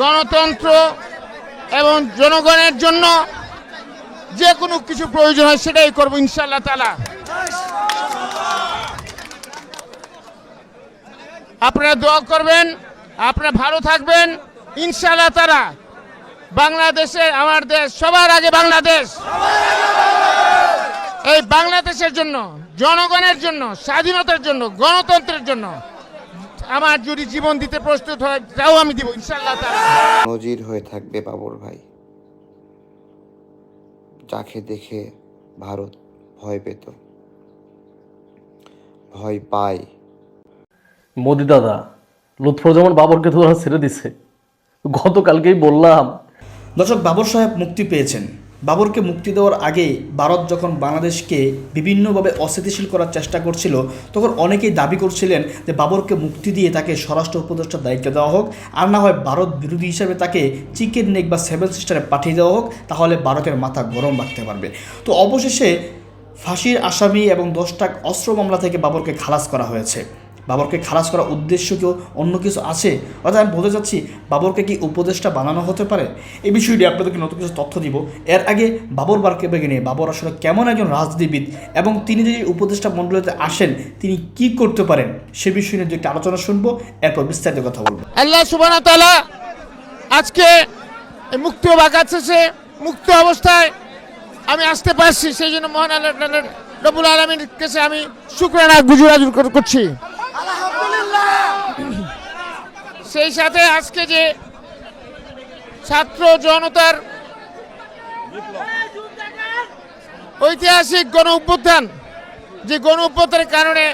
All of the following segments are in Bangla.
গণতন্ত্র এবং জনগণের জন্য যে কোনো কিছু প্রয়োজন হয় সেটাই করব ইনশাল্লাহ তালা আপনারা দোয়া করবেন, আপনারা ভালো থাকবেন ইনশাল্লাহ তারা বাংলাদেশের, আমার দেশ, সবার আগে বাংলাদেশ। এই বাংলাদেশের জন্য, জনগণের জন্য, স্বাধীনতার জন্য, গণতন্ত্রের জন্য আমার যদি জীবন দিতে প্রস্তুত হয় তাও আমি দিব ইনশাল্লাহ নজির হয়ে থাকবে বাবর ভাই। যাকে দেখে ভারত ভয় পেত ভয় পায়। মোদি দাদা লুৎফরজামান বাবরকে তো ছেড়ে দিছে। গতকালকেই বললাম। দর্শক বাবর সাহেব মুক্তি পেয়েছেন। বাবরকে মুক্তি দেওয়ার আগে ভারত যখন বাংলাদেশকে বিভিন্নভাবে অস্থিতিশীল করার চেষ্টা করছিল, তখন অনেকেই দাবি করছিলেন যে বাবরকে মুক্তি দিয়ে তাকে স্বরাষ্ট্র উপদেষ্টার দায়িত্ব দেওয়া হোক। আর না হয় ভারত বিরোধী হিসাবে তাকে চিকেন নেক বা সেভেন সিস্টারে পাঠিয়ে দেওয়া হোক, তাহলে ভারতের মাথা গরম রাখতে পারবে। তো অবশেষে ফাঁসির আসামি এবং দশটা অস্ত্র মামলা থেকে বাবরকে খালাস করা হয়েছে। বাবরকে খালাস করার উদ্দেশ্য কেউ অন্য কিছু আছে? অর্থাৎ আমি বলতে চাচ্ছি, বাবরকে কি উপদেশটা বানানো হতে পারে? এই বিষয়টি আপনাদেরকে নতুন কিছু তথ্য দিব। এর আগে বাবর বারকে বেগে নিয়ে, বাবর আসলে কেমন একজন রাজনীতিবিদ এবং তিনি যদি উপদেষ্টা মণ্ডলীতে আসেন, তিনি কি করতে পারেন? সে বিষয় নিয়ে একটা আলোচনা শুনব, এরপর বিস্তারিত কথা বলব। আল্লাহ সুবাহ তালা আজকে মুক্ত বাগাত শেষে, মুক্ত অবস্থায় আমি আসতে পারছি। সেই জন্য মহান আল্লাহ রবুল আলমীর কাছে আমি শুক্রানা গুজরাজ করছি। সেই সাথে আজকে যে ছাত্র জনতার ঐতিহাসিক গণ অভ্যুত্থান, যে গণ অভ্যুত্থানের কারণে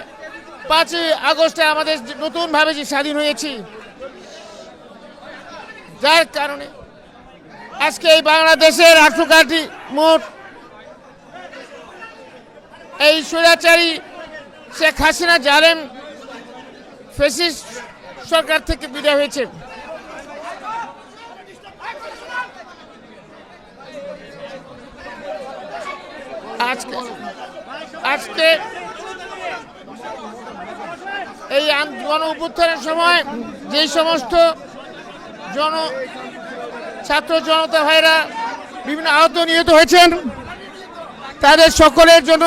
পাঁচই আগস্টে আমাদের নতুনভাবে যে স্বাধীন হয়েছি, যার কারণে আজকে এই বাংলাদেশের কাটি মোট এই স্বৈরাচারী শেখ হাসিনা জালেম ফেসিস সরকার থেকে বিদায় হয়েছে। আজকে আজকে এই গণ অভ্যুত্থানের সময় যেই সমস্ত জন, ছাত্র জনতা ভাইরা বিভিন্ন আহত নিহত হয়েছেন, তাদের সকলের জন্য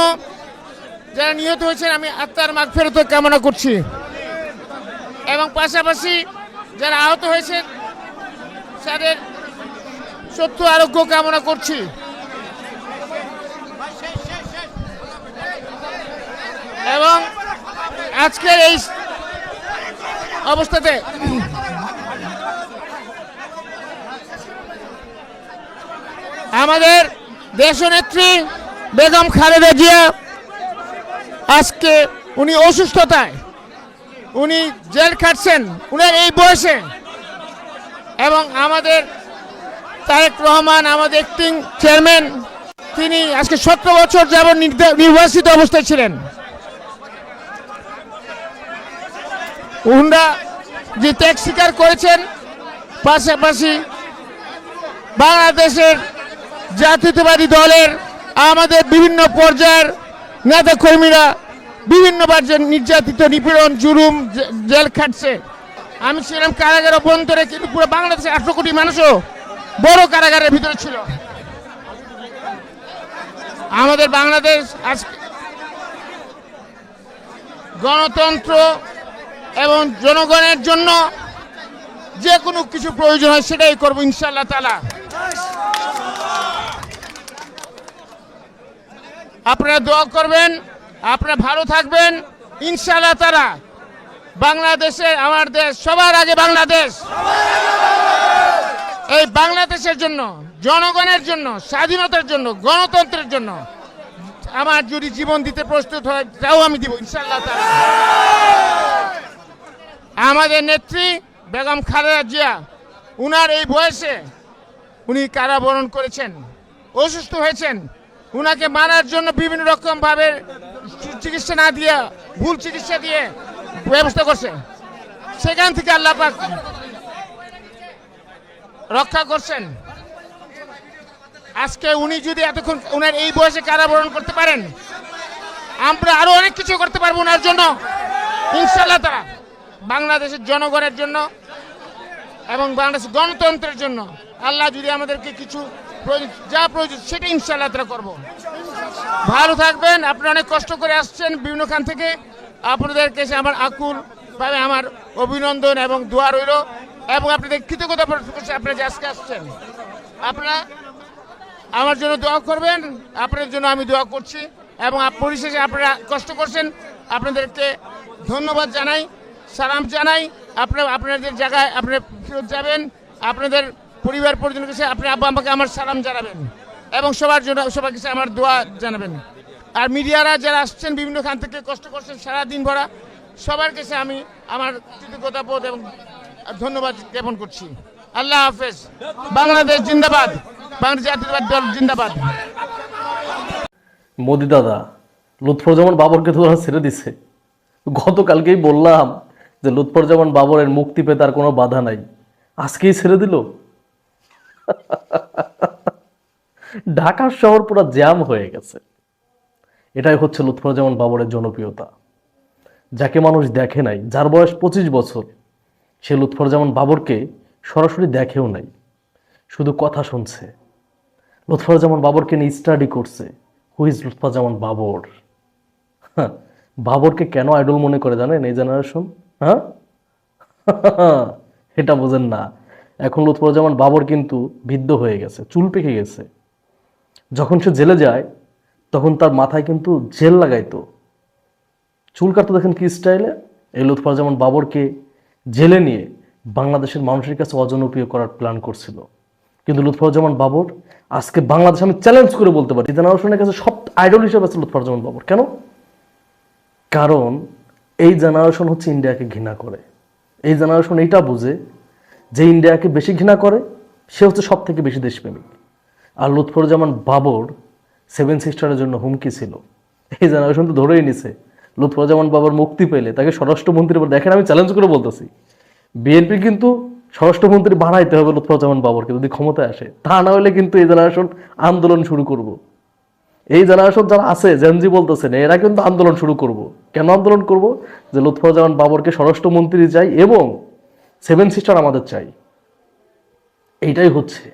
যারা নিহত হয়েছেন, আমি আত্মার মাগ ফেরত কামনা করছি। এবং পাশাপাশি যারা আহত হয়েছেন, তাদের সত্য আরোগ্য কামনা করছি। এবং আজকের এই অবস্থাতে আমাদের দেশনেত্রী বেগম খালেদা জিয়া আজকে উনি অসুস্থতায় উনি জেল খাটছেন, উনার এই বয়সে। এবং আমাদের তারেক রহমান, আমাদের অ্যাক্টিং চেয়ারম্যান তিনি আজকে সতেরো বছর যাবৎ নির্দা- নির্বাসিত অবস্থায় ছিলেন। উন্ডা যে ত্যাগ স্বীকার করেছেন, পাশাপাশি বাংলাদেশের জাতীয়তাবাদী দলের আমাদের বিভিন্ন পর্যায়ের নেতা কর্মীরা বিভিন্নবার যে নির্যাতিত, নিপীড়ন, জুলুম জেল খাটছে। আমি ছিলাম কারাগার অভ্যন্তরে কিন্তু পুরো বাংলাদেশের আটশো কোটি মানুষও বড় কারাগারের ভিতরে ছিল। আমাদের বাংলাদেশ আজকে গণতন্ত্র এবং জনগণের জন্য যে কোনো কিছু প্রয়োজন হয় সেটাই করব ইনশাল্লাহ তালা আপনারা দোয়া করবেন। আপনারা ভালো থাকবেন। ইনশাল্লাহ তারা বাংলাদেশের আমার দেশ, সবার আগে বাংলাদেশ। এই বাংলাদেশের জন্য, জনগণের জন্য, স্বাধীনতার জন্য, গণতন্ত্রের জন্য আমার যদি জীবন দিতে প্রস্তুত হয়, তাও আমি দিব ইনশাল্লাহ আমাদের নেত্রী বেগম খালেদা জিয়া, উনার এই বয়সে উনি কারাবরণ করেছেন, অসুস্থ হয়েছেন। উনাকে মারার জন্য বিভিন্ন রকম ভাবে চিকিৎসা না দিয়ে, ভুল চিকিৎসা দিয়ে ব্যবস্থা করছে। সেখান থেকে আল্লাহ পাক রক্ষা করছেন। আজকে উনি যদি এতক্ষণ উনার এই বয়সে কারাবরণ করতে পারেন, আমরা আরও অনেক কিছু করতে পারব ওনার জন্য। ইনশাল্লাহ তারা বাংলাদেশের জনগণের জন্য এবং বাংলাদেশ গণতন্ত্রের জন্য। আল্লাহ যদি আমাদেরকে কিছু যা প্রয়োজন সেটা ইনশাল্লাহ তারা করব। ভালো থাকবেন, আপনারা অনেক কষ্ট করে আসছেন বিভিন্ন খান থেকে। আপনাদের কাছে আমার আকুল ভাবে আমার অভিনন্দন এবং দোয়া রইল এবং আপনাদের কৃতজ্ঞতা করছি আপনারা যে আজকে আসছেন। আপনারা আমার জন্য দোয়া করবেন, আপনাদের জন্য আমি দোয়া করছি এবং পরিশেষে আপনারা কষ্ট করছেন, আপনাদেরকে ধন্যবাদ জানাই, সালাম জানাই। আপনারা আপনাদের জায়গায় আপনারা ফেরত যাবেন, আপনাদের পরিবার পরিজনের কাছে আপনি আব্বা আমাকে আমার সালাম জানাবেন এবং সবার জন্য সবার কাছে আমার দোয়া জানাবেন। আর মিডিয়ারা যারা আসছেন বিভিন্ন খান থেকে কষ্ট করছেন সারাদিন ভরা, সবার কাছে আমি আমার কৃতজ্ঞতা বোধ এবং ধন্যবাদ জ্ঞাপন করছি। আল্লাহ হাফেজ। বাংলাদেশ জিন্দাবাদ। বাংলাদেশ জাতীয়তাবাদ দল জিন্দাবাদ। মোদি দাদা লুৎফরজামান বাবরকে তো ওরা ছেড়ে দিছে। গতকালকেই বললাম যে লুৎফর লুৎফরজামান বাবরের মুক্তি পেতে আর কোনো বাধা নাই। আজকেই ছেড়ে দিল। ঢাকার শহর পুরো জ্যাম হয়ে গেছে। এটাই হচ্ছে লুৎফরজামান বাবরের জনপ্রিয়তা। যাকে মানুষ দেখে নাই যার বয়স পঁচিশ বছর সে লুৎফরজামান বাবরকে সরাসরি দেখেও নাই শুধু কথা শুনছে। লুৎফরজামান বাবরকে নিয়ে স্টাডি করছে হু ইজ লুৎফরজামান বাবর? হ্যাঁ, বাবরকে কেন আইডল মনে করে জানেন এই জেনারেশন হ্যাঁ? এটা বোঝেন না। এখন লুৎফরজামান বাবর কিন্তু বিদ্ধ হয়ে গেছে, চুল পেকে গেছে। যখন সে জেলে যায়, তখন তার মাথায় কিন্তু জেল লাগাইতো। চুল কাটতে দেখেন কি স্টাইলে? এই লুৎফরজামান বাবরকে জেলে নিয়ে বাংলাদেশের মানুষের কাছে অজনপ্রিয় করার প্ল্যান করছিল। কিন্তু লুৎফরজামান বাবর আজকে বাংলাদেশ আমি চ্যালেঞ্জ করে বলতে পারি, জেনারেশনের কাছে সব আইডল হিসেবে আছে লুৎফরজামান বাবর। কেন? কারণ এই জেনারেশন হচ্ছে ইন্ডিয়াকে ঘৃণা করে। এই জেনারেশন এইটা বুঝে যে ইন্ডিয়াকে বেশি ঘৃণা করে, সে হচ্ছে সব থেকে বেশি দেশপ্রেমিক। আর লুৎফরজামান বাবর সেভেন সিস্টারের জন্য হুমকি ছিল। এই জেনারেশন তো ধরেই নিছে। লুৎফরজামান বাবর মুক্তি পেলে তাকে স্বরাষ্ট্রমন্ত্রী দেখেন আমি চ্যালেঞ্জ করে বলতেছি। বিএনপি কিন্তু স্বরাষ্ট্রমন্ত্রী বানাইতে হবে লুৎফরজামান বাবরকে যদি ক্ষমতায় আসে। তা না হলে কিন্তু এই জেনারেশন আন্দোলন শুরু করব। এই জেনারেশন যারা আছে জেনজি বলতেছেন, এরা কিন্তু আন্দোলন শুরু করব। কেন আন্দোলন করব? যে লুৎফরজামান বাবরকে স্বরাষ্ট্রমন্ত্রী চাই এবং সেভেন সিস্টার আমাদের চাই। এইটাই হচ্ছে।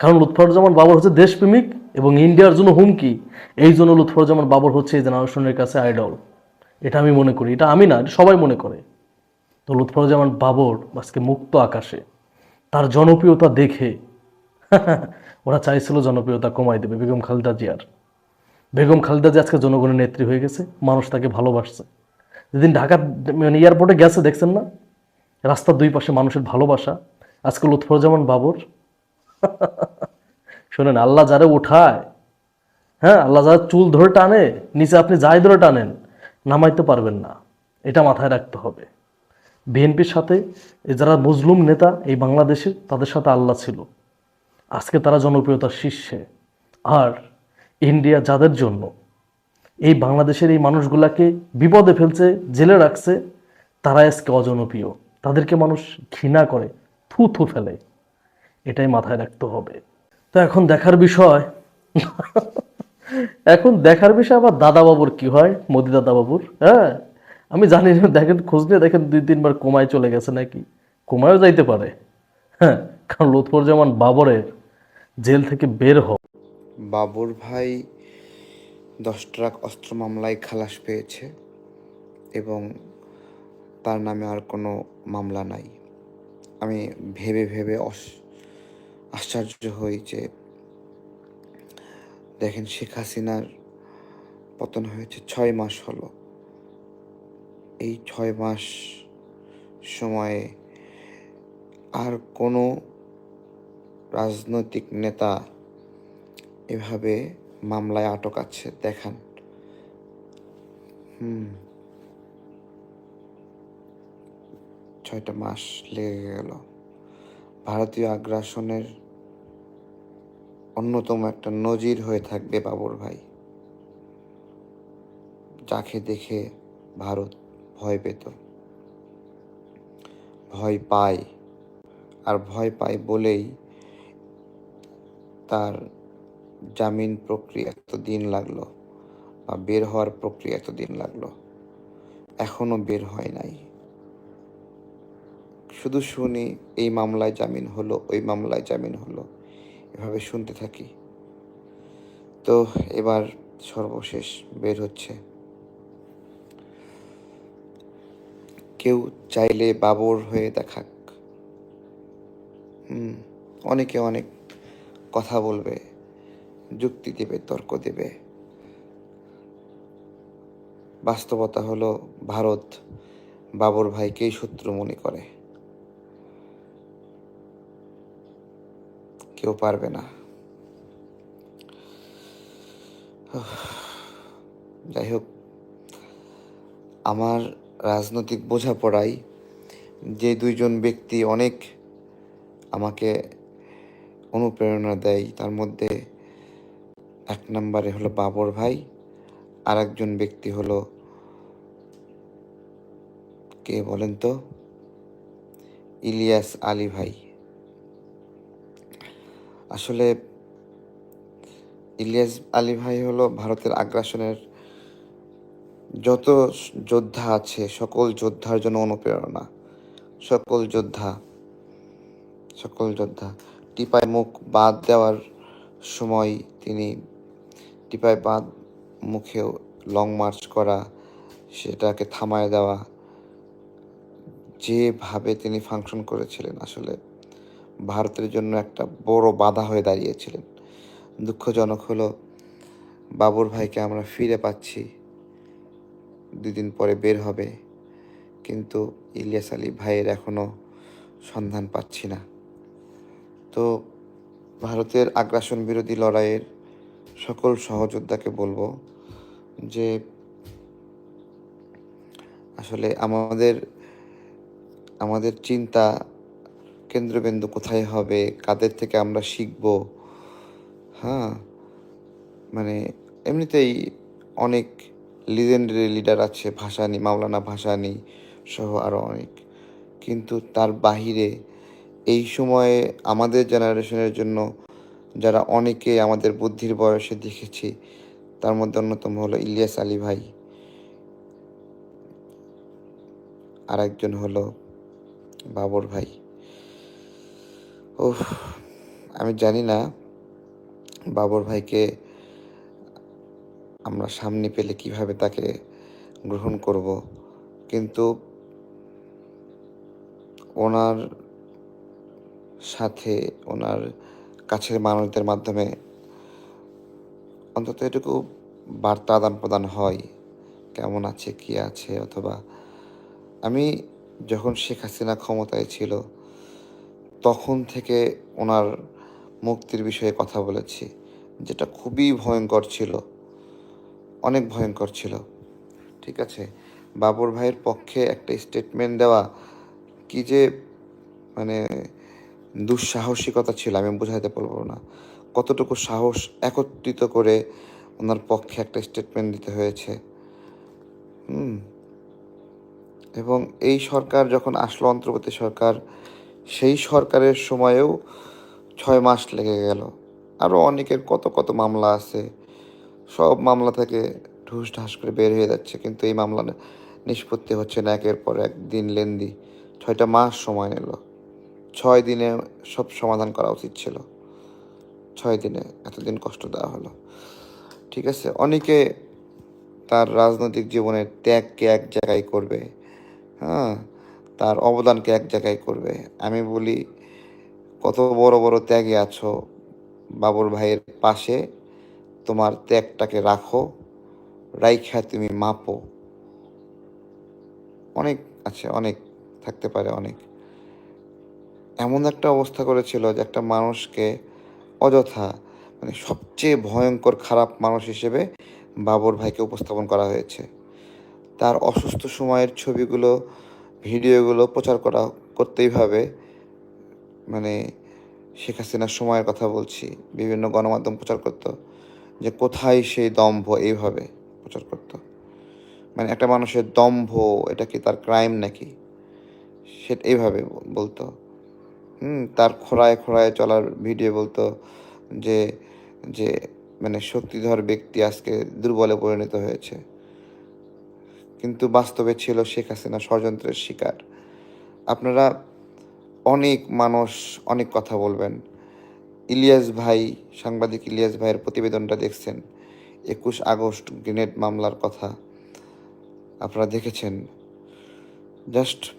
কারণ লুৎফরজামান বাবর হচ্ছে দেশপ্রেমিক এবং ইন্ডিয়ার জন্য হুমকি। এই জন্য লুৎফরজামান বাবর হচ্ছে এই জেনারেশনের কাছে আইডল এটা আমি মনে করি। এটা আমি না, এটা সবাই মনে করে। তো লুৎফরজামান বাবর আজকে মুক্ত আকাশে, তার জনপ্রিয়তা দেখে ওরা চাইছিল জনপ্রিয়তা কমাই দেবে বেগম খালেদা জিয়ার। বেগম খালেদা জিয়া আজকে জনগণের নেত্রী হয়ে গেছে, মানুষ তাকে ভালোবাসছে। যেদিন ঢাকা মানে এয়ারপোর্টে গেছে, দেখছেন না? রাস্তার দুই পাশে মানুষের ভালোবাসা। আজকে লুৎফরজামান বাবর। শোনেন, আল্লাহ যারে উঠায় হ্যাঁ আল্লাহ যারা চুল ধরে টানে, নিচে আপনি যাই ধরে টানেন, নামাইতে পারবেন না। এটা মাথায় রাখতে হবে। বিএনপির সাথে যারা মুসলিম নেতা, এই বাংলাদেশের, তাদের সাথে আল্লাহ ছিল। আজকে তারা জনপ্রিয়তার শীর্ষে। আর ইন্ডিয়া যাদের জন্য, এই বাংলাদেশের এই মানুষগুলাকে বিপদে ফেলছে, জেলে রাখছে তারা আজকে অজনপ্রিয়। তাদেরকে মানুষ ঘৃণা করে থু থু ফেলে। এটাই মাথায় রাখতে হবে। তো এখন দেখার বিষয়, এখন দেখার বিষয় আবার দাদা বাবুর কি হয়? মোদি দাদা বাবুর হ্যাঁ? আমি জানি না, দেখেন, খোঁজ নিয়ে দেখেন, দুই, তিনবার কোমায় চলে গেছে নাকি? কোমায়ও যাইতে পারে হ্যাঁ? কারণ লুৎফরজামান বাবরের জেল থেকে বের হওয়া বাবুর ভাই দশ ট্রাক অস্ত্র মামলায় খালাস পেয়েছে এবং তার নামে আর কোনো মামলা নাই। আমি ভেবে ভেবে আশ্চর্য হই যে দেখেন শেখ হাসিনার পতন হয়েছে ছয় মাস হলো। এই ছয় মাস সময়ে আর কোনো রাজনৈতিক নেতা এভাবে মামলায় আটক আছে, দেখান। হুম। ছয়টা মাস লেগে গেল। ভারতীয় আগ্রাসনের অন্যতম একটা নজির হয়ে থাকবে বাবর ভাই। যাকে দেখে ভারত ভয় পেত। ভয় পায় আর ভয় পায় বলেই তার জামিন প্রক্রিয়া এত দিন লাগল বা বের হওয়ার প্রক্রিয়া এত দিন লাগল। এখনও বের হয় নাই। শুধু শুনি, এই মামলায় জামিন হলো, ওই মামলায় জামিন হলো। এভাবে শুনতে থাকি। তো এবার সর্বশেষ বের হচ্ছে। কেউ চাইলে বাবর হয়ে দেখাক। অনেকে অনেক কথা বলবে, যুক্তি দেবে, তর্ক দেবে। বাস্তবতা হলো ভারত বাবর ভাইকেই শত্রু মনে করে। কেউ পারবে না। যাই হোক আমার রাজনৈতিক বোঝাপড়ায় যে দুইজন ব্যক্তি অনেক আমাকে অনুপ্রেরণা দেয়, তার মধ্যে এক নম্বরে হলো বাবর ভাই আর একজন ব্যক্তি হলো কে বলেন তো? ইলিয়াস আলী ভাই। আসলে ইলিয়াস আলী ভাই হলো ভারতের আগ্রাসনের যত যোদ্ধা আছে, সকল যোদ্ধার জন্য অনুপ্রেরণা। সকল যোদ্ধা সকল যোদ্ধা। টিপায় মুখ বাদ দেওয়ার সময় তিনি টিপায় বাদ মুখে লং মার্চ করা, সেটাকে থামায় দেওয়া, যেভাবে তিনি ফাংশন করেছিলেন আসলে। ভারতের জন্য একটা বড় বাধা হয়ে দাঁড়িয়েছিলেন। দুঃখজনক হলো, বাবুর ভাইকে আমরা ফিরে পাচ্ছি। দুদিন পরে বের হবে। কিন্তু ইলিয়াস আলী ভাইয়ের এখনও সন্ধান পাচ্ছি না। তো ভারতের আগ্রাসন বিরোধী লড়াইয়ের সকল সহযোদ্ধাকে বলব যে, আসলে আমাদের আমাদের চিন্তা কেন্দ্রবিন্দু কোথায় হবে? কাদের থেকে আমরা শিখব? হ্যাঁ মানে এমনিতেই অনেক লিজেন্ডারি লিডার আছে, ভাসানি, মাওলানা ভাসানি সহ আরও অনেক। কিন্তু তার বাহিরে এই সময়ে আমাদের জেনারেশনের জন্য যারা অনেকে আমাদের বুদ্ধির বয়সে দেখেছি, তার মধ্যে অন্যতম হলো ইলিয়াস আলী ভাই। আর একজন হলো বাবর ভাই। উফ, আমি জানি না বাবর ভাইকে আমরা সামনে পেলে কীভাবে তাকে গ্রহণ করব, কিন্তু ওনার সাথে, ওনার কাছের মানুষদের মাধ্যমে অন্তত এটুকু বার্তা আদান প্রদান হয়, কেমন আছে, কি আছে, অথবা আমি যখন শেখ হাসিনা ক্ষমতায় ছিল তখন থেকে ওনার মুক্তির বিষয়ে কথা বলেছি, যেটা খুবই ভয়ঙ্কর ছিল। অনেক ভয়ঙ্কর ছিল। ঠিক আছে? বাবর ভাইয়ের পক্ষে একটা স্টেটমেন্ট দেওয়া কি যে মানে দুঃসাহসিকতা ছিল, আমি বোঝাতে পারব না। কতটুকু সাহস একত্রিত করে ওনার পক্ষে একটা স্টেটমেন্ট দিতে হয়েছে। হুম। এবং এই সরকার যখন আসলো, অন্তর্বর্তী সরকার সেই সরকারের সময়েও ছয় মাস লেগে গেল। আরও অনেকের কত কত মামলা আছে। সব মামলা থেকে ঢুস ঢাস করে বের হয়ে যাচ্ছে, কিন্তু এই মামলা নিষ্পত্তি হচ্ছে না, একের পর এক দিন লেন্দি। ছয়টা মাস সময় নিল। ছয় দিনে সব সমাধান করা উচিত ছিল। ছয় দিনে এতদিন কষ্ট দেওয়া হলো। ঠিক আছে, অনেকে তার রাজনৈতিক জীবনের ত্যাগকে এক জায়গায় করবে। হ্যাঁ তার অবদানকে এক জায়গায় করবে। আমি বলি, কত বড় বড় ত্যাগে আছো বাবর ভাইয়ের পাশে। তোমার ত্যাগটাকে রাখো, রাইখা তুমি মাপো। অনেক আছে, অনেক থাকতে পারে, অনেক। এমন একটা অবস্থা করেছিল যে একটা মানুষকে অযথা মানে সবচেয়ে ভয়ঙ্কর খারাপ মানুষ হিসেবে বাবর ভাইকে উপস্থাপন করা হয়েছে। তার অসুস্থ সময়ের ছবিগুলো ভিডিওগুলো প্রচার করা, করতেই ভাবে মানে শেখ হাসিনার সময়ের কথা বলছি, বিভিন্ন গণমাধ্যম প্রচার করতো যে কোথায় সেই দম্ভ এইভাবে প্রচার করতো। মানে একটা মানুষের দম্ভ, এটা কি তার ক্রাইম নাকি? সেটা এইভাবে বলতো। হুম, তার খোড়ায় খোড়ায় চলার ভিডিও বলতো যে যে মানে শক্তিধর ব্যক্তি আজকে দুর্বলে পরিণত হয়েছে। কিন্তু বাস্তবে ছিল শেখ হাসিনা ষড়যন্ত্রের শিকার। আপনারা অনেক মানুষ অনেক কথা বলবেন। ইলিয়াস ভাই, সাংবাদিক ইলিয়াস ভাইয়ের প্রতিবেদনটা দেখছেন। একুশ আগস্ট গ্রেনেড মামলার কথা আপনারা দেখেছেন। জাস্ট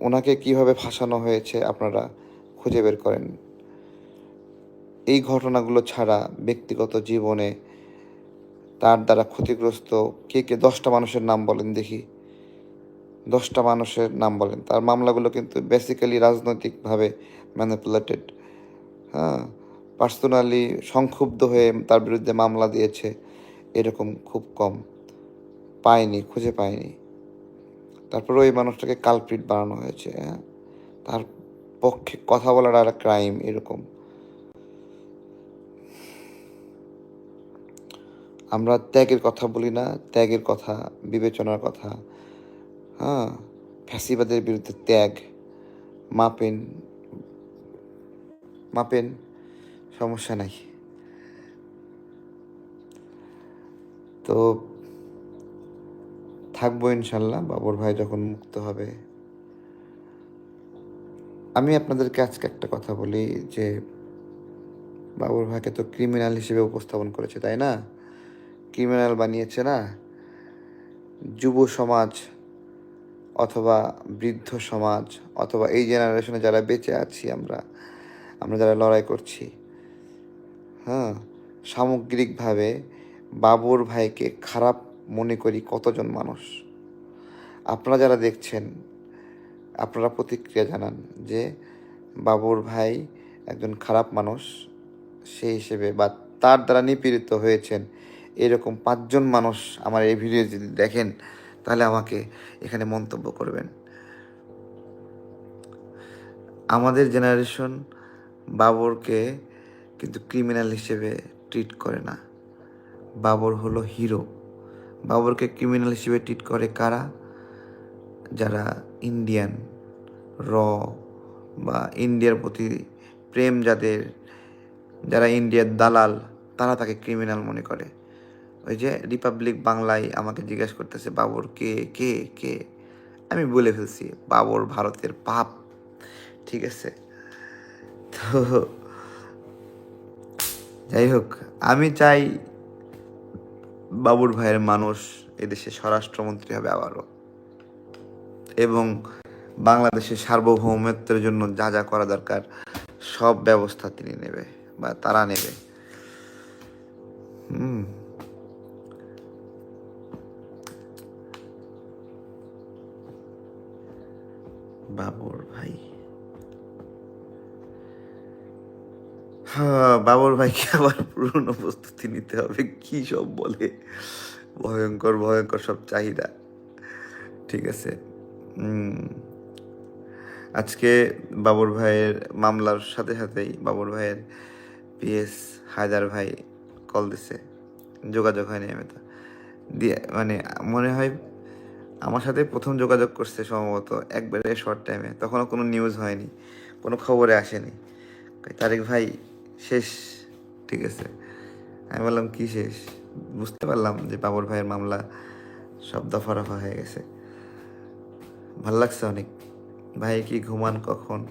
ওনাকে কীভাবে ফাঁসানো হয়েছে আপনারা খুঁজে বের করেন। এই ঘটনাগুলো ছাড়া ব্যক্তিগত জীবনে তার দ্বারা ক্ষতিগ্রস্ত কে কে দশটা মানুষের নাম বলেন দেখি। দশটা মানুষের নাম বলেন। তার মামলাগুলো কিন্তু বেসিক্যালি রাজনৈতিকভাবে ম্যানিপুলেটেড হ্যাঁ? পার্সোনালি সংক্ষুব্ধ হয়ে তার বিরুদ্ধে মামলা দিয়েছে, এরকম খুব কম। পায়নি, খুঁজে পায়নি। তারপরে ওই মানুষটাকে কালপ্রিট বানানো হয়েছে হ্যাঁ? তার পক্ষে কথা বলার আর ক্রাইম এরকম। আমরা ত্যাগের কথা বলি না, ত্যাগের কথা, বিবেচনার কথা। হ্যাঁ ফ্যাসিবাদের বিরুদ্ধে ত্যাগ, মাপেন মাপেন, সমস্যা নাই। তো থাকব ইনশাল্লাহ, বাবর ভাই যখন মুক্ত হবে। আমি আপনাদেরকে আজকে একটা কথা বলি যে, বাবর ভাইকে তো ক্রিমিনাল হিসেবে উপস্থাপন করেছে, তাই না? ক্রিমিনাল বানিয়েছে না? যুব সমাজ অথবা বৃদ্ধ সমাজ অথবা এই জেনারেশনে যারা বেঁচে আছি আমরা আমরা যারা লড়াই করছি হ্যাঁ? সামগ্রিকভাবে বাবুর ভাইকে খারাপ মনে করি কতজন মানুষ? আপনারা যারা দেখছেন, আপনারা প্রতিক্রিয়া জানান যে বাবুর ভাই একজন খারাপ মানুষ, সেই হিসেবে বা তার দ্বারা নিপীড়িত হয়েছেন এরকম পাঁচজন মানুষ আমার এই ভিডিও যদি দেখেন, তাহলে আমাকে এখানে মন্তব্য করবেন। আমাদের জেনারেশন বাবরকে কিন্তু ক্রিমিনাল হিসেবে ট্রিট করে না। বাবর হলো হিরো বাবরকে ক্রিমিনাল হিসেবে ট্রিট করে কারা? যারা ইন্ডিয়ান র বা ইন্ডিয়ার প্রতি প্রেম যাদের, যারা ইন্ডিয়ার দালাল, তারা তাকে ক্রিমিনাল মনে করে। ওই যে রিপাবলিক বাংলায় আমাকে জিজ্ঞেস করতেছে, বাবর, কে কে কে? আমি বলে ফেলছি, বাবর ভারতের পাপ। ঠিক আছে? তো যাই হোক, আমি চাই বাবুর ভাইয়ের মানুষ এদেশে স্বরাষ্ট্রমন্ত্রী হবে আবারও। এবং বাংলাদেশের সার্বভৌমত্বের জন্য যা যা করা দরকার, সব ব্যবস্থা তিনি নেবে বা তারা নেবে। হুম। বাবর ভাই। হ্যাঁ বাবর ভাইকে আবার পুরনো প্রস্তুতি নিতে হবে। কি সব বলে? ভয়ঙ্কর ভয়ঙ্কর সব চাহিদা। ঠিক আছে। আজকে বাবর ভাইয়ের মামলার সাথে সাথেই বাবর ভাইয়ের পিএস হায়দার ভাই কল দিছে। যোগাযোগ হয়নি আমি তো দিয়ে মানে মনে হয় আমার সাথে প্রথম যোগাযোগ করছে সম্ভবত একবারে শর্ট টাইমে তখনও কোনো নিউজ হয়নি, কোনো খবরে আসেনি। তারেক ভাই, শেষ। ঠিক আছে। আমি বললাম, কি শেষ? বুঝতে পারলাম যে বাবর ভাইয়ের মামলা সব দফা রফা হয়ে গেছে। ভালো লাগছে অনেক। ভাই কি ঘুমান কখন?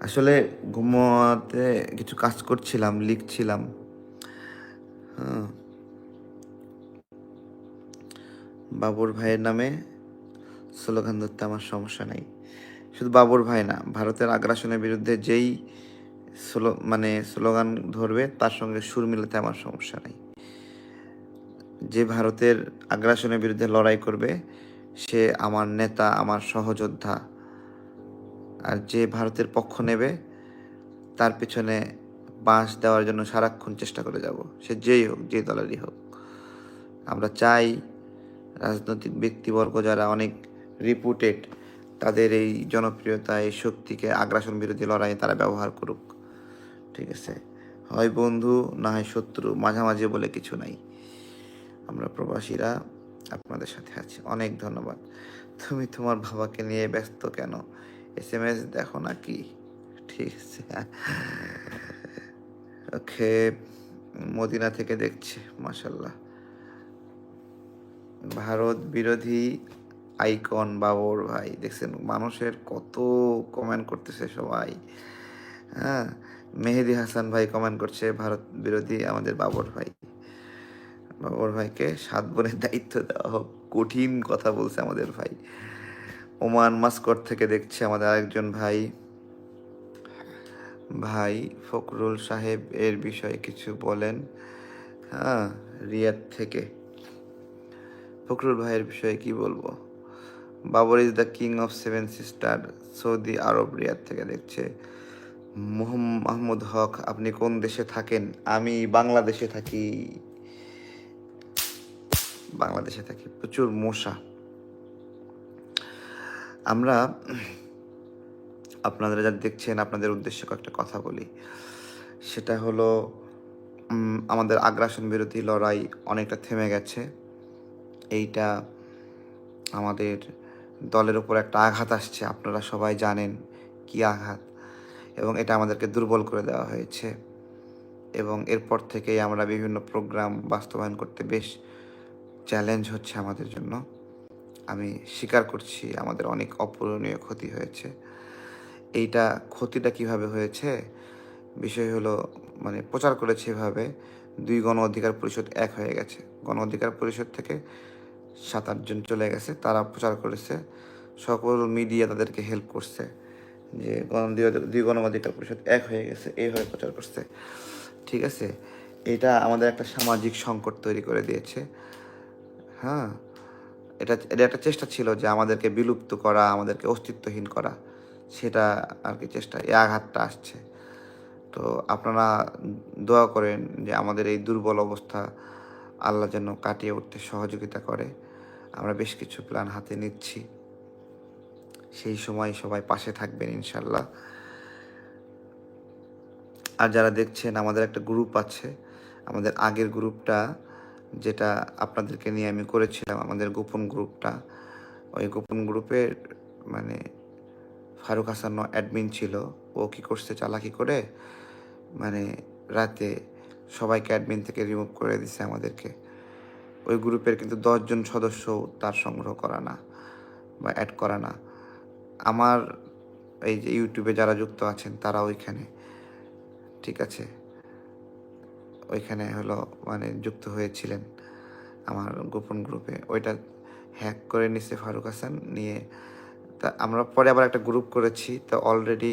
আসলে ঘুমাতে কিছু কাজ করছিলাম, লিখছিলাম। হ্যাঁ। বাবর ভাইয়ের নামে স্লোগান ধরতে আমার সমস্যা নেই। শুধু বাবর ভাই না, ভারতের আগ্রাসনের বিরুদ্ধে যেই স্লো মানে স্লোগান ধরবে, তার সঙ্গে সুর মিলাতে আমার সমস্যা নেই। যে ভারতের আগ্রাসনের বিরুদ্ধে লড়াই করবে, সে আমার নেতা, আমার সহযোদ্ধা। আর যে ভারতের পক্ষ নেবে, তার পিছনে বাঁশ দেওয়ার জন্য সারাক্ষণ চেষ্টা করে যাব। সে যেই হোক যে দলেরই হোক। আমরা চাই রাজনৈতিক ব্যক্তিবর্গ যারা অনেক রিপুটেড তাদের এই জনপ্রিয়তা, এই শক্তিকে আগ্রাসন বিরোধী লড়াইয়ে তারা ব্যবহার করুক। ঠিক আছে? হয় বন্ধু, না হয় শত্রু, মাঝামাঝি বলে কিছু নাই। আমরা প্রবাসীরা আপনাদের সাথে আছি। অনেক ধন্যবাদ। তুমি তোমার বাবাকে নিয়ে ব্যস্ত কেন? এস এম এস দেখো না কি ঠিক আছে। ওকে, মদিনা থেকে দেখছি মাসাল্লাহ ভারত বিরোধী আইকন বাবর ভাই, দেখছেন মানুষের কত কমেন্ট করতেছে সবাই। হ্যাঁ মেহেদি হাসান ভাই কমেন্ট করছে ভারত বিরোধী আমাদের বাবর ভাই। বাবর ভাইকে সাত বোনের দায়িত্ব দেওয়া হোক, কঠিন কথা বলছে আমাদের ভাই। ওমান মাস্কট থেকে দেখছে আমাদের আরেকজন ভাই। ভাই ফখরুল সাহেব এর বিষয়ে কিছু বলেন। হ্যাঁ রিয়াদ থেকে। ফখরুল ভাইয়ের বিষয়ে কি বলব? Babar is the king of seven sister, Saudi Arab Riyadh থেকে দেখছে। মাহমুদ হক, আপনি কোন দেশে থাকেন? আমি বাংলাদেশে থাকি। বাংলাদেশে থাকি। প্রচুর মশা। আমরা আপনারা যা দেখছেন, আপনাদের উদ্দেশ্যে কয়েকটা কথা বলি। সেটা হলো আমাদের আগ্রাসন বিরোধী লড়াই অনেকটা থেমে গেছে। এইটা আমাদের দলের উপর একটা আঘাত আসছে, আপনারা সবাই জানেন কি আঘাত। এবং এটা আমাদেরকে দুর্বল করে দেওয়া হয়েছে। এবং এরপর থেকেই আমরা বিভিন্ন প্রোগ্রাম বাস্তবায়ন করতে বেশ চ্যালেঞ্জ হচ্ছে আমাদের জন্য। আমি স্বীকার করছি, আমাদের অনেক অপূরণীয় ক্ষতি হয়েছে। এইটা ক্ষতিটা কীভাবে হয়েছে? বিষয় হলো মানে প্রচার করেছে এভাবে, দুই গণ অধিকার পরিষদ এক হয়ে গেছে। গণ অধিকার পরিষদ থেকে সাত আটজন চলে গেছে, তারা প্রচার করেছে। সকল মিডিয়া তাদেরকে হেল্প করছে যে দুই গণ অধিকার পরিষদ এক হয়ে গেছে এইভাবে প্রচার করছে। ঠিক আছে? এটা আমাদের একটা সামাজিক সংকট তৈরি করে দিয়েছে। হ্যাঁ? এটা এটা একটা চেষ্টা ছিল যে আমাদেরকে বিলুপ্ত করা, আমাদেরকে অস্তিত্বহীন করা। সেটা আর কি চেষ্টা এই আঘাতটা আসছে। তো আপনারা দোয়া করেন যে আমাদের এই দুর্বল অবস্থা আল্লাহ যেন কাটিয়ে উঠতে সহযোগিতা করে। আমরা বেশ কিছু প্ল্যান হাতে নিচ্ছি। সেই সময় সবাই পাশে থাকবেন ইনশাল্লাহ আর যারা দেখছেন, আমাদের একটা গ্রুপ আছে। আমাদের আগের গ্রুপটা যেটা আপনাদেরকে নিয়ে আমি করেছিলাম, আমাদের গোপন গ্রুপটা ওই গোপন গ্রুপের মানে ফারুক হাসান অ্যাডমিন ছিল। ও কি করছে, চালাকি করে মানে রাতে সবাইকে অ্যাডমিন থেকে রিমুভ করে দিছে আমাদেরকে। ওই গ্রুপের কিন্তু দশজন সদস্য তার সংগ্রহ করা না বা অ্যাড করা না। আমার এই যে ইউটিউবে যারা যুক্ত আছেন তারা ওইখানে, ঠিক আছে? ওইখানে হলো মানে যুক্ত হয়েছিলেন আমার গোপন গ্রুপে ওইটা হ্যাক করে নিছে ফারুক হাসান, নিয়ে তা আমরা পরে আবার একটা গ্রুপ করেছি। তো অলরেডি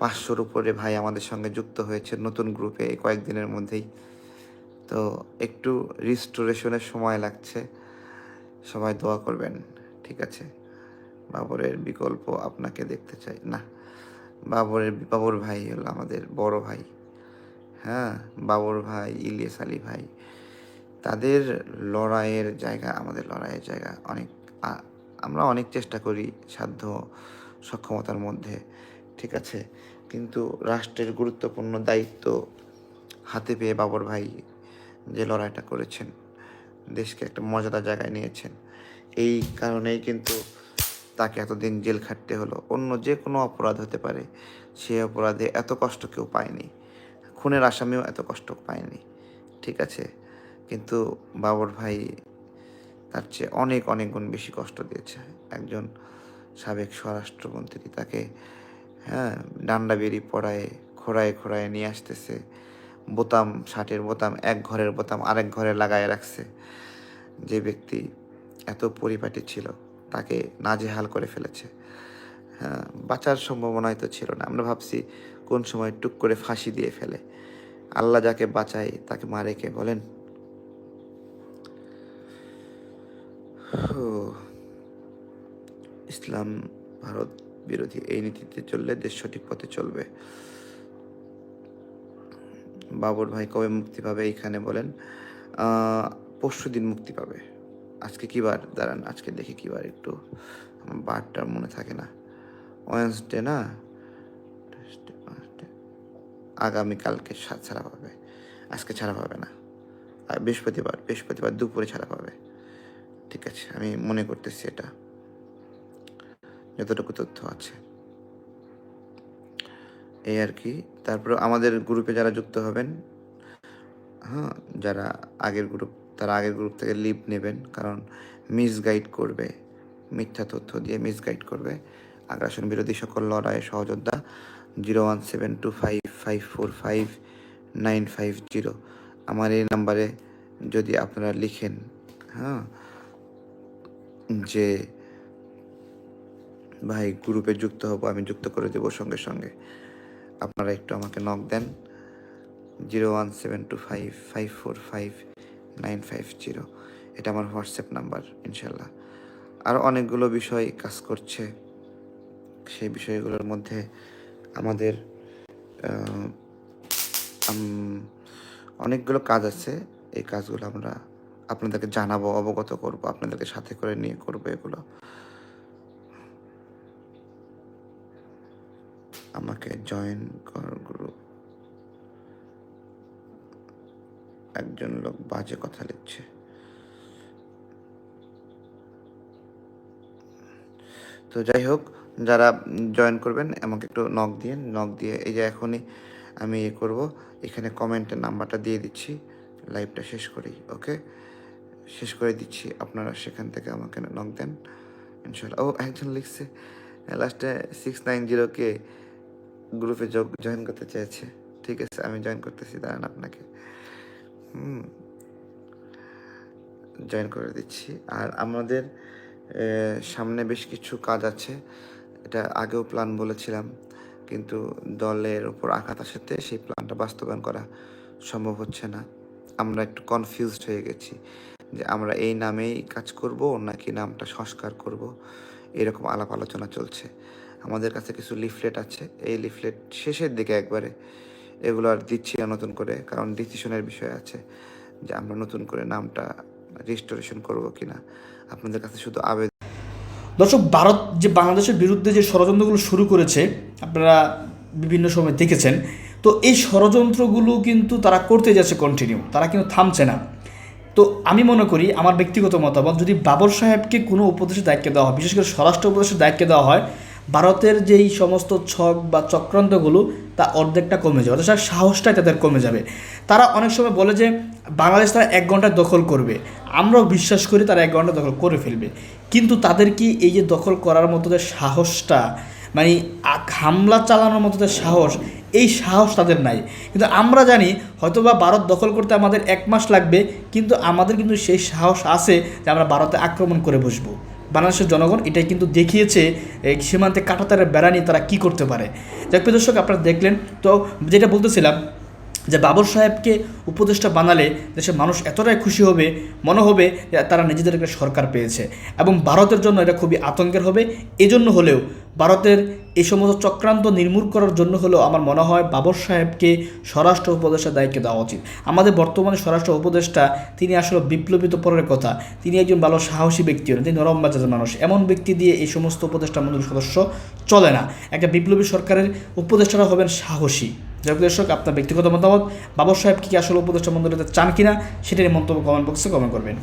পাঁচশোর উপরে ভাই আমাদের সঙ্গে যুক্ত হয়েছে নতুন গ্রুপে কয়েকদিনের মধ্যেই। তো একটু রিস্টোরেশনের সময় লাগছে। সবাই দোয়া করবেন, ঠিক আছে? বাবরের বিকল্প আপনাকে দেখতে চাই। না, বাবরের, বাবর ভাই হলো আমাদের বড় ভাই। হ্যাঁ বাবর ভাই, ইলিয়াস আলী ভাই। তাদের লড়াইয়ের জায়গা, আমাদের লড়াইয়ের জায়গা অনেক আমরা অনেক চেষ্টা করি সাধ্য সক্ষমতার মধ্যে, ঠিক আছে? কিন্তু রাষ্ট্রের গুরুত্বপূর্ণ দায়িত্ব হাতে পেয়ে বাবর ভাই যে লড়াইটা করেছেন, দেশকে একটা মর্যাদা জায়গায় নিয়েছেন। এই কারণেই কিন্তু তাকে এতদিন জেল খাটতে হলো। অন্য যে কোনো অপরাধ হতে পারে, সে অপরাধে এত কষ্ট কেউ পায়নি। খুনের আসামিও এত কষ্ট পায়নি, ঠিক আছে? কিন্তু বাবর ভাই তার চেয়ে অনেক অনেক গুণ বেশি কষ্ট দিয়েছে। একজন সাবেক স্বরাষ্ট্রমন্ত্রী, তাকে হ্যাঁ ডান্ডা বেরি পড়ায়, খোড়ায় খোড়ায় নিয়ে আসতেছে। বোতাম, শার্টের বোতাম, এক ঘরের বোতাম আরেক ঘরে লাগায় রাখছে। যে ব্যক্তি এত পরিপাটি ছিল, তাকে নাজেহাল করে ফেলেছে। হ্যাঁ বাঁচার সম্ভাবনাই তো ছিল না। আমরা ভাবছি, কোন সময় টুক করে ফাঁসি দিয়ে ফেলে। আল্লাহ যাকে বাঁচায়, তাকে মারে কে, বলেন। ইসলাম, ভারত বিরোধী। এই নীতিতে চললে দেশ সঠিক পথে চলবে। বাবর ভাই কবে মুক্তি পাবে এইখানে বলেন? পরশু দিন মুক্তি পাবে। আজকে কি বার? দাঁড়ান, আজকে দেখি কি বার একটু। আমার বারটার মনে থাকে না। ওয়েন্সডে না? আগামীকালকে ছাড়া পাবে। আজকে ছাড়া পাবে না। আর বৃহস্পতিবার বৃহস্পতিবার দুপুরে ছাড়া পাবে। ঠিক আছে, আমি মনে করতেছি এটা। যতটুকু তথ্য আছে। এই আর কি। তারপরে আমাদের গ্রুপে যারা যুক্ত হবেন হ্যাঁ যারা আগের গ্রুপ তারা আগের গ্রুপ থেকে লিভ নেবেন, কারণ মিস গাইড করবে, মিথ্যা তথ্য দিয়ে মিসগাইড করবে। আগ্রাসন বিরোধী সকল লড়াইয়ের সহযোদ্ধা zero one seven two five five four five nine five zero আমার এই নাম্বারে যদি আপনারা লিখেন হ্যাঁ যে ভাই, গ্রুপে যুক্ত হব, আমি যুক্ত করে দেবো সঙ্গে সঙ্গে। আপনারা একটু আমাকে নক দেন। Zero one seven two five five four five nine five zero. এটা আমার হোয়াটসঅ্যাপ নাম্বার, ইনশাল্লাহ। আর অনেকগুলো বিষয় কাজ করছে। সেই বিষয়গুলোর মধ্যে আমাদের অনেকগুলো কাজ আছে। এই কাজগুলো আমরা আপনাদেরকে জানাব, অবগত করব, আপনাদেরকে সাথে করে নিয়ে করব এগুলো। আমাকে জয়েন কর গ্রুপ একজন লোক বাজে কথা লিখছে। তো যাই হোক, যারা জয়েন করবেন, আমাকে একটু নক দিয়ে নক দিয়ে এই যে এখনই আমি ইয়ে করব। এখানে কমেন্টের নাম্বারটা দিয়ে দিচ্ছি লাইভটা শেষ করি ওকে শেষ করে দিচ্ছি, আপনারা সেখান থেকে আমাকে নক দেন ইনশাল্লাহ ও, একজন লিখছে লাস্টে সিক্স নাইন জিরোকে গ্রুপে জয়েন করতে চেয়েছে। ঠিক আছে, আমি জয়েন করতেছি, দাঁড়ান আপনাকে। হুম জয়েন করে দিচ্ছি। আর আমাদের সামনে বেশ কিছু কাজ আছে। এটা আগেও প্ল্যান বলেছিলাম, কিন্তু দলের উপর আঘাত আসাতে সেই প্ল্যানটা বাস্তবায়ন করা সম্ভব হচ্ছে না। আমরা একটু কনফিউজড হয়ে গেছি যে আমরা এই নামেই কাজ করব, নাকি নামটা সংস্কার করব? এরকম আলাপ আলোচনা চলছে। আমাদের কাছে কিছু লিফলেট আছে। এই লিফলেট শেষের দিকে একবারে এগুলো আর দিচ্ছি না নতুন করে, কারণ ডিসিশনের বিষয় আছে যে আমরা নতুন করে নামটা রিস্টোরেশন করব কিনা। আপনাদের কাছে শুধু আবেদন। দর্শক, ভারত যে বাংলাদেশের বিরুদ্ধে যে ষড়যন্ত্রগুলো শুরু করেছে, আপনারা বিভিন্ন সময় দেখেছেন, তো এই ষড়যন্ত্রগুলো কিন্তু তারা করতে যাচ্ছে কন্টিনিউ তারা কিন্তু থামছে না। তো আমি মনে করি, আমার ব্যক্তিগত মতামত, যদি বাবর সাহেবকে কোনো উপদেশের দায়িত্ব দেওয়া হয়, বিশেষ করে স্বরাষ্ট্র উপদেশের দায়িত্ব দেওয়া হয় ভারতের যেই সমস্ত ছক বা চক্রান্তগুলো, তা অর্ধেকটা কমে যাবে, অর্থাৎ সাহসটাই তাদের কমে যাবে। তারা অনেক সময় বলে যে, বাংলাদেশ তারা এক ঘণ্টা দখল করবে। আমরাও বিশ্বাস করি তারা এক ঘণ্টা দখল করে ফেলবে। কিন্তু তাদের কি এই যে দখল করার মতো যে সাহসটা মানে হামলা চালানোর মতো যে সাহস, এই সাহস তাদের নাই। কিন্তু আমরা জানি, হয়তোবা ভারত দখল করতে আমাদের এক মাস লাগবে, কিন্তু আমাদের কিন্তু সেই সাহস আছে যে আমরা ভারতে আক্রমণ করে বসবো। বাংলাদেশের জনগণ এটাই কিন্তু দেখিয়েছে, এই সীমান্তে কাটাতারের বেড়া নিয়ে তারা কী করতে পারে। যাক প্রদর্শক আপনারা দেখলেন। তো যেটা বলতেছিলাম যে বাবর সাহেবকে উপদেষ্টা বানালে দেশের মানুষ এতটাই খুশি হবে, মনে হবে তারা নিজেদের একটা সরকার পেয়েছে। এবং ভারতের জন্য এটা খুবই আতঙ্কের হবে। এজন্য হলেও ভারতের এই সমস্ত চক্রান্ত নির্মূল করার জন্য হলেও আমার মনে হয় বাবর সাহেবকে স্বরাষ্ট্র উপদেষ্টা দায়িত্ব দেওয়া উচিত। আমাদের বর্তমানে স্বরাষ্ট্র উপদেষ্টা, তিনি আসলে বিপ্লবিত পরের কথা। তিনি একজন ভালো সাহসী ব্যক্তি হন তিনি নরম বাজারের মানুষ। এমন ব্যক্তি দিয়ে এই সমস্ত উপদেষ্টা মন্ডলীর সদস্য চলে না। একটা বিপ্লবী সরকারের উপদেষ্টারা হবেন সাহসী। যাই দর্শক, আপনার ব্যক্তিগত মতামত, বাবর সাহেব কি আসলে উপদেষ্টা মন্ডলীতে চান কিনা সেটার মন্তব্য কমেন্ট বক্সে কমেন্ট করবেন।